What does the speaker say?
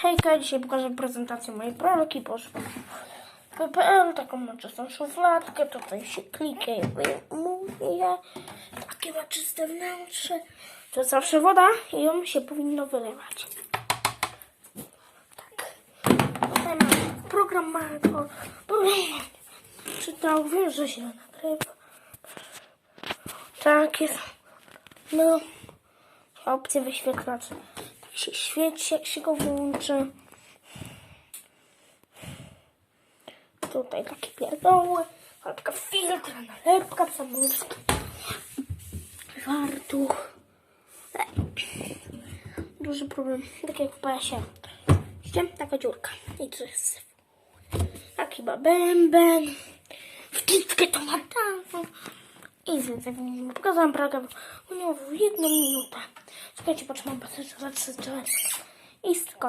Hejka, dzisiaj pokażę prezentację mojej pralki. Poszłam w PPL, taką ma czystą szufladkę, tutaj się klika i wyjmuje. Takie ma czyste wnętrze. To zawsze woda i ją się powinno wylewać. Tak. Tutaj mam program Marko. Czytał, wiem, że się nagrywa. Tak jest. No. Opcje wyświetlacz. Świeci, jak się go włączy. Tutaj takie pierdoły. Taka filtra, nalepka, samolubska. Fartuch. Duży problem, tak jak w PS-ie. Widzicie? Taka dziurka. I co jest? Taki bęben. Wtyczkę to ma i zwiedzenie. Pokazałam program miniowo w jedną minutę. Słuchajcie, patrz, mam patrzeć, zatrzymać i skończyć.